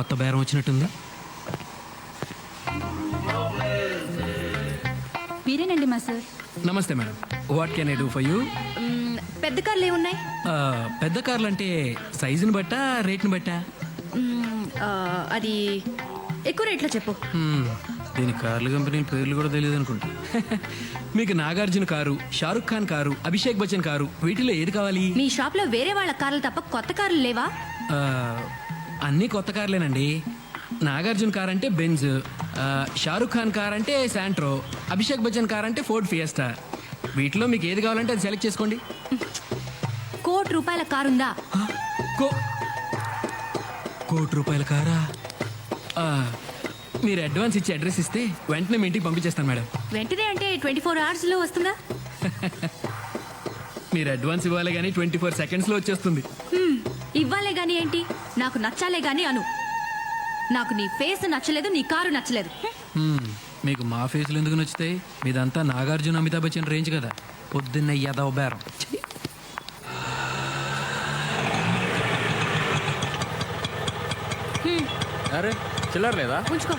కొత్త బేరం వచ్చినట్టుంది. మీరేనండి మా సార్ నమస్తే madam. What can I do for you hmm, పెద్ద కార్లు ఏమున్నాయి? పెద్ద కార్లు అంటే సైజుని బట్టా రేట్ని బట్టా? మ్మ్, ఆ, అది ఎక్కువ రేట్లో చెప్పు. దీని కార్ల కంపెనీ పేర్లు కూడా తెలియదు అనుకుంటా. మీకు Nagarjuna car Shahrukh Khan car Abhishek Bachchan car వీటిలో ఏది కావాలి? మీ షాప్లో వేరే వాళ్ళ కార్లు తప్ప కొత్త కార్లు లేవా? ఆ, అన్నీ కొత్త కార్లేనండి. నాగార్జున కార్ అంటే బెంజ్ ఆ, షారుఖ్ ఖాన్ కార్ అంటే శాంట్రో అభిషేక్ బచ్చన్ కార్ అంటే ఫోర్డ్ ఫియస్టా. వీటిలో మీకు ఏది కావాలంటే అది సెలెక్ట్ చేసుకోండి. కోటి రూపాయల కారు ఉందా ఆ, కో కోటి రూపాయల కారా? ఆ, మీరు అడ్వాన్స్ ఇచ్చి అడ్రస్ ఇస్తే వెంటనే మీ ఇంటికి పంపించేస్తాను మేడం. వెంటనే అంటే ట్వంటీ ఫోర్ అవర్స్లో వస్తుందా? మీరు అడ్వాన్స్ ఇవ్వాలి కానీ ట్వంటీ ఫోర్ సెకండ్స్లో వచ్చేస్తుంది. హ్మ్, ఇవ్వాలే గాని ఏంటి? నాకు నచ్చాలే గాని అను. నాకు నీ ఫేస్ నచ్చలేదు నీ కారు నచ్చలేదు. హ్మ్. మీకు మా ఫేస్లు ఎందుకు నచ్చుతాయి? మీదంతా నాగార్జున అమితాబ్ బచ్చన్ రేంజ్ కదా. పొద్దున్న యదవ బేరం. అరే చిల్లర లేదా? ఉంచుకో.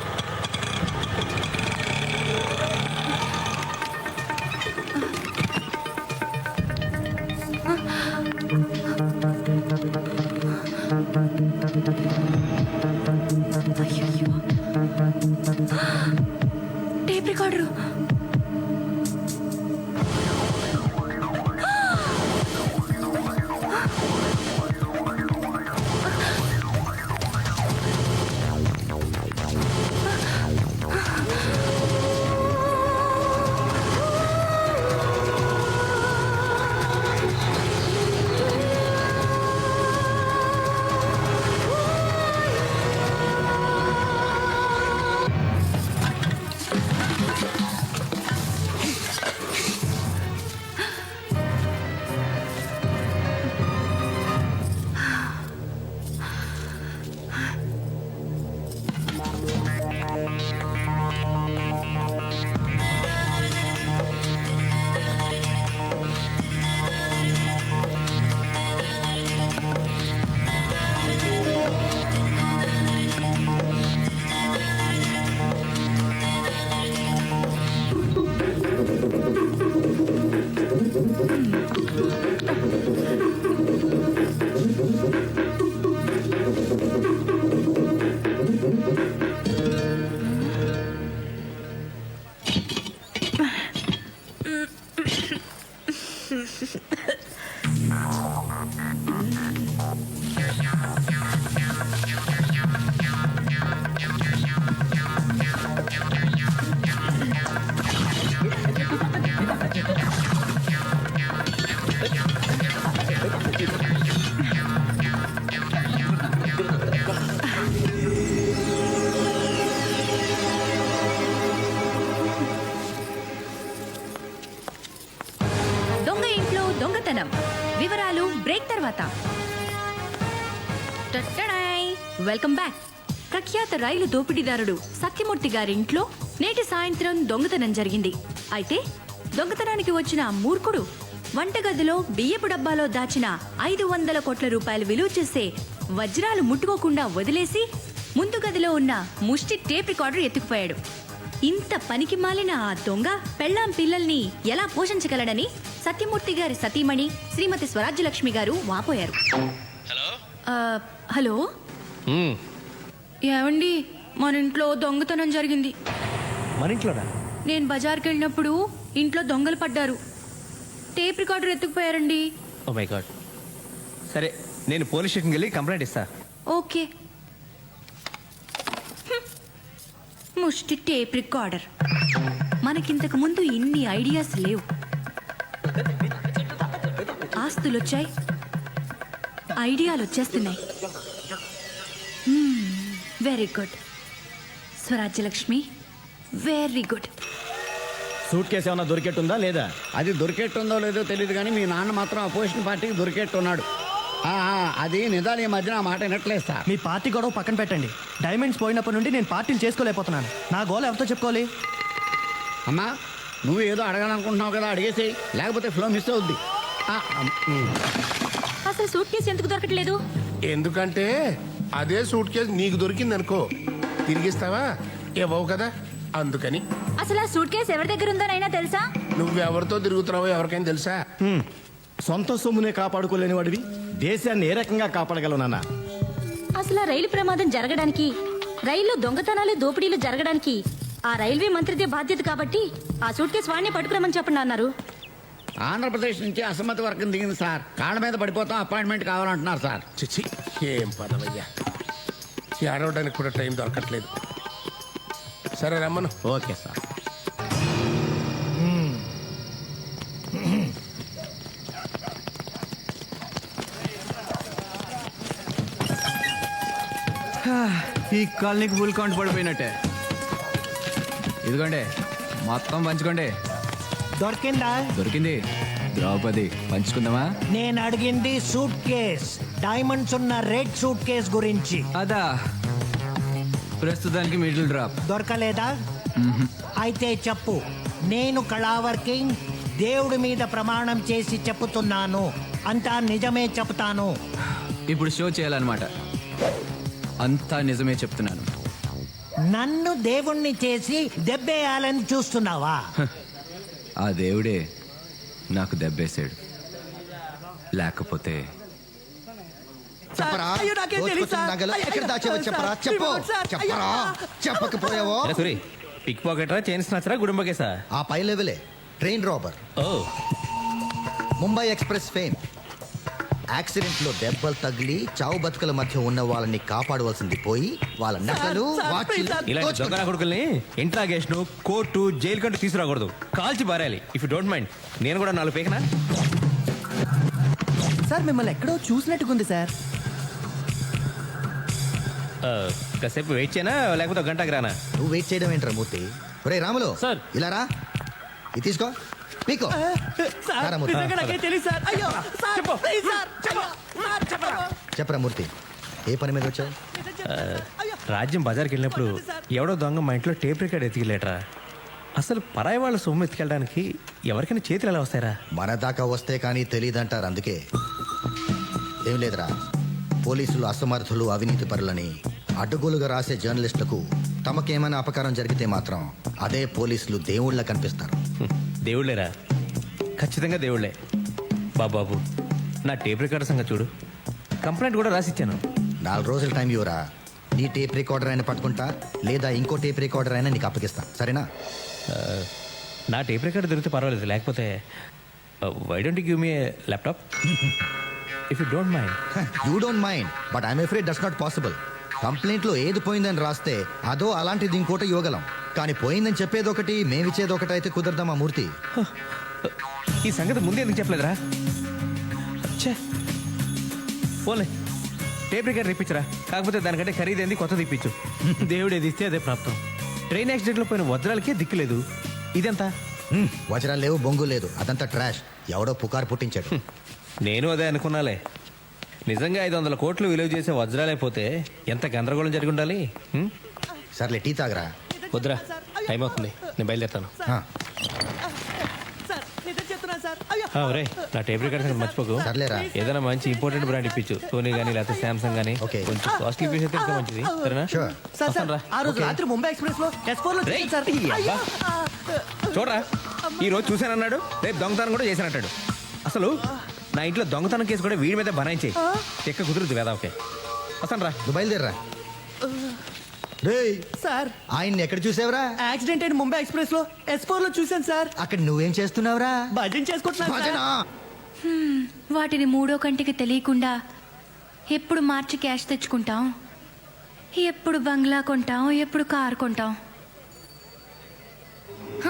Tape recorder. టట్టడాయ్. వెల్కమ్ బ్యాక్ ప్రఖ్యాత రైలు దోపిడీదారుడు సత్యమూర్తి గారి ఇంట్లో నేటి సాయంత్రం దొంగతనం జరిగింది అయితే దొంగతనానికి వచ్చిన మూర్ఖుడు వంటగదిలో బియ్యపు డబ్బాలో దాచిన ఐదు వందల కోట్ల రూపాయలు విలువ చేసే వజ్రాలు ముట్టుకోకుండా వదిలేసి ముందు గదిలో ఉన్న ముష్టి టేప్ రికార్డర్ ఎత్తుకుపోయాడు ఇంత పనికి మాలిన ఆ దొంగ పెళ్ళాం పిల్లల్ని ఎలా పోషించగలడని సత్యమూర్తి గారి సతీమణి శ్రీమతి స్వరాజ్యలక్ష్మి గారు వాపోయారు హలో హలో? ఏమండి మన ఇంట్లో దొంగతనం జరిగింది. మన ఇంట్లోనా? నేను బజార్కి వెళ్ళినప్పుడు ఇంట్లో దొంగలు పడ్డారు. టేప్ రికార్డర్ ఎత్తుకుపోయారండి. ఓ మై గాడ్ సరే నేను పోలీస్ స్టేషన్కి వెళ్ళి కంప్లైంట్ ఇస్తా. ఓకే. హ్మ్. ముష్టి టేప్ రికార్డర్. మనకింతకు ముందు ఇన్ని ఐడియాస్ లేవు. ఆస్తులు వచ్చాయి ఐడియాలు వచ్చేస్తున్నాయి. Very good Swarajyalakshmi very good suitcase ఏమైనా దొరికెట్టుందా లేదా? అది దొరికెట్టుందో లేదో తెలియదు కానీ మీ నాన్న మాత్రం అపోజిషన్ పార్టీకి దొరికెట్టున్నాడు. ఆ, ఆ, అది నిజాలు ఈ మధ్యన ఆ మాట వినట్లేదు సార్. మీ పార్టీ గొడవ పక్కన పెట్టండి. డైమండ్స్ పోయినప్పటి నుండి నేను పార్టీలు చేసుకోలేకపోతున్నాను. నా గోల్ ఎవరితో చెప్పుకోవాలి? అమ్మా నువ్వు ఏదో అడగాలనుకుంటున్నావు కదా అడిగేసి లేకపోతే ఫ్లో మిస్ అవుద్ది. అసలు సూట్ కేసు ఎందుకు దొరకట్లేదు? ఎందుకంటే అదే సూట్ కేసు నీకు దొరికింది అనుకో తిరిగిస్తావా? ఇవ్వవు కదా? అందుకని. అసలు ఆ సూట్ కేసు ఎవరి దగ్గర ఉందోనైనా తెలుసా? నువ్వెవరితో తిరుగుతున్నావో ఎవరికైనా తెలుసా? సొంత సొమ్మునే కాపాడుకోలేని వాడివి. దేశాన్ని ఏ రకంగా కాపాడగలవు నాన్న? అసలు ఆ రైలు ప్రమాదం జరగడానికి రైల్లో దొంగతనాలు దోపిడీలు జరగడానికి ఆ రైల్వే మంత్రిదే బాధ్యత కాబట్టి ఆ సూట్ కేసు వాడిని పట్టుకురమని చెప్పండి అన్నారు. ఆంధ్రప్రదేశ్ నుంచి అసమ్మతి వర్గం దిగింది సార్. కాళ్ళ మీద పడిపోతాం అపాయింట్మెంట్ కావాలంటున్నారు సార్. చిచ్చి ఏం పదవయ్యా. ఏడవడానికి కూడా టైం దొరకట్లేదు. సరే రమ్మను. Okay sir. ఈ కాలనీకి ఫుల్ కౌంట్ పడిపోయినట్టే. ఇదిగోండి మొత్తం పంచుకోండి. దొరికిందా? దొరికింది. ద్రౌపది పంచుకుందామా? నేను అడిగింది సూట్ కేస్. డైమండ్స్ ఉన్న రెడ్ సూట్ కేస్ గురించి. అదా. ప్రస్తుతానికి మిడిల్ డ్రాప్. దొరకలేదా? అయితే చెప్పు. నేను కళావర్ కింగ్ దేవుడి మీద ప్రమాణం చేసి చెప్పుతున్నాను. అంతా నిజమే చెప్తాను. ఇప్పుడు షో చేయాలన్నమాట. అంతా నిజమే చెప్తున్నాను. నన్ను దేవుణ్ణి చేసి దెబ్బేయాలని చూస్తున్నావా? ఆ దేవుడే నాకు దెబ్బేశాడు. లేకపోతే చెప్పరా? నగలు ఎక్కడ దాచావో చెప్పరా? చెప్పు. చెప్పరా? చెప్పకపోయావో? సూరి. పిక్ పాకెటరా చైన్ స్నాచరా గుడుంబకేసా ఆ పై లెవెలే. Train robber. ఓ. Mumbai express fame. యాక్సిడెంట్లో దెబ్బలు తగిలి చావు బతుకుల మధ్య ఉన్న వాళ్ళని కాపాడవలసింది పోయి వాళ్ళ నగలు వాచీలు ఇలాంటి దోచుకున్నారు. దొంగ కొడుకుల్ని ఇంట్రాగేషన్ కోర్టు జైలు కంటూ తీసుకురాకూడదు. కాల్చి పారేయాలి. ఇఫ్ డోంట్ మైండ్ నేను కూడా నాలుగు పేకనా? సార్ మిమ్మల్ని ఎక్కడో చూసినట్టుకుంది సార్. ఆ, కాసేపు వెయిట్ చేయనా? లేకపోతే ఒక గంటకి రానా? నువ్వు వెయిట్ చేయడం ఏంట్రా మూర్తి? ఒరే రాములు. సార్. ఇలా రా. ఇది తీసుకో. మూర్తి. తెలియదు సార్. సార్ చెప్పరా. మూర్తి. ఏ పని మీద వచ్చావు? రాజ్యం బజార్కి వెళ్ళినప్పుడు ఎవడో దొంగ మా ఇంట్లో టేప్ రికార్డ్ ఎత్తికెళ్ళేట్రా అసలు పరాయి వాళ్ళ సొమ్ము ఎత్తుకెళ్ళడానికి ఎవరికైనా చేతులు ఎలా వస్తాయరా? మన దాకా వస్తే కానీ తెలియదంటారు అందుకే. ఏం లేదురా. పోలీసులు అసమర్థులు అవినీతి పరులని అడ్డగోలుగా రాసే జర్నలిస్టులకు తమకేమైనా అపకారం జరిగితే మాత్రం అదే పోలీసులు దేవుళ్ళ కనిపిస్తారు. దేవుళ్ళేరా? ఖచ్చితంగా దేవుళ్ళే. బాబాబు నా టేప్ రికార్డ్ సంగతి చూడు. కంప్లైంట్ కూడా రాసిచ్చాను. నాలుగు రోజుల టైం ఇవ్వరా? నీ టేప్ రికార్డర్ అయినా పట్టుకుంటా లేదా ఇంకో టేప్ రికార్డర్ అయినా నీకు అప్పగిస్తా. సరేనా? నా టేప్ రికార్డ్ దొరికితే పర్వాలేదు లేకపోతే why don't give me laptop if you don't mind you don't mind but I'm afraid does not possible కంప్లైంట్లో ఏది పోయిందని రాస్తే అదో అలాంటిది ఇంకోటి ఇవ్వగలం. కానీ పోయిందని చెప్పేది ఒకటి మేమిచ్చేది ఒకటి అయితే కుదరదామా మూర్తి? ఈ సంగతి ముందే ఎందుకు చెప్పలేదురా? ఛే పోలే టేప్ రికార్డ్ ఇప్పించరా కాకపోతే దానికంటే ఖరీదైంది కొత్తది ఇప్పించు దేవుడు ఏది ఇస్తే అదే ప్రాప్తం. ట్రైన్ యాక్సిడెంట్లో పోయిన వజ్రాలకే దిక్కులేదు ఇదంతా? హ్మ్, వజ్రాలు లేవు బొంగు లేదు. అదంతా ట్రాష్. ఎవడో పుకారు పుట్టించాడు. నేను అదే అనుకున్నాలే. నిజంగా ఐదు వందల కోట్లు విలువ చేసే వజ్రాలైపోతే ఎంత గందరగోళం జరిగి ఉండాలి? హ్మ్? సర్లే టీ తాగరా. వద్దురా టైం అవుతుంది. నేను బయలుదేరుతాను. హా, సార్ నిజం చెప్తున్నా సార్. అయ్యో. ఆ, ఒరేయ్ నా టేప్ రికార్డ్ మర్చిపోకు. సర్లేరా. ఏదైనా మంచి ఇంపార్టెంట్ బ్రాండ్ ఇప్పించు. సోనీ కానీ లేకపోతే సామ్సంగ్ కానీ ఓకే. కొంచెం కాస్ట్లీ పీస్ అయితే ఇంకా మంచిది. సరేనా? సార్. ఆ రోజు. రాత్రి ముంబై ఎక్స్ప్రెస్లో ఎస్ ఫోర్లో సార్. చూడరా. ఈ రోజు చూశానన్నాడు రేపు దొంగతనం కూడా చేశానంటాడు. అసలు నా ఇంట్లో దొంగతనం కేసు కూడా వీడి మీద బనాయించేయి. ఎక్క కుదురుద్దు కదా ఓకే వస్తాను రా. నువ్వు బయలుదేరరా. రేయ్ సార్. ఆయన్ని ఎక్కడ చూసావురా? యాక్సిడెంట్ అయిన ముంబై ఎక్స్ప్రెస్లో ఎస్ ఫోర్లో చూశాను సార్. అక్కడ నువ్వేం చేస్తున్నావురా? భజన. భజనా? వాటిని మూడో కంటికి తెలియకుండా ఎప్పుడు మార్చి క్యాష్ తెచ్చుకుంటాం ఎప్పుడు బంగ్లా కొంటాం ఎప్పుడు కారు కొంటాం. హ,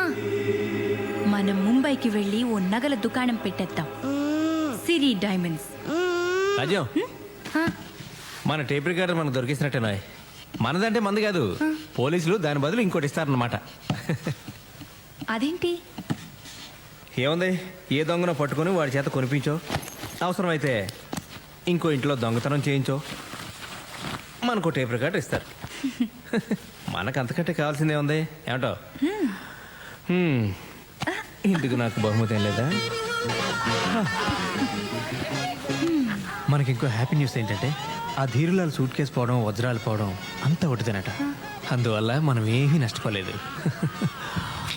మనం ముంబైకి వెళ్ళి ఓ నగల దుకాణం పెట్టేద్దాం. సిరి డైమండ్స్. మన టేప్ రికార్డర్ మనకు దొరికిసినట్టేనా మనదంటే మంది కాదు. పోలీసులు దాని బదులు ఇంకోటి ఇస్తారన్నమాట. అదేంటి? ఏముంది? ఏ దొంగనో పట్టుకొని వాడి చేత కొనిపించో. అవసరమైతే ఇంకో ఇంట్లో దొంగతనం చేయించో. మనకు టేప్ రికార్డర్ ఇస్తారు. మనకు అంతకంటే కావాల్సిందే ఉంది ఏమంటావు? హ్మ్. ఇందుకు నాకు బహుమతి ఏం లేదా? మనకి ఇంకో హ్యాపీ న్యూస్ ఏంటంటే ఆ ధీరులాలు సూట్ కేసు పోవడం వజ్రాలు పోవడం అంతా ఒకటిదేనట అందువల్ల మనం ఏమీ నష్టపోలేదు.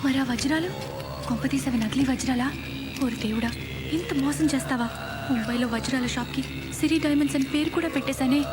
మరి ఆ వజ్రాలు? కొంపతీసవి నకిలీ వజ్రాలా? ఓరి దేవుడా ఇంత మోసం చేస్తావా? ముంబైలో వజ్రాల షాప్కి సిరి డైమండ్స్ అని పేరు కూడా పెట్టేశానే.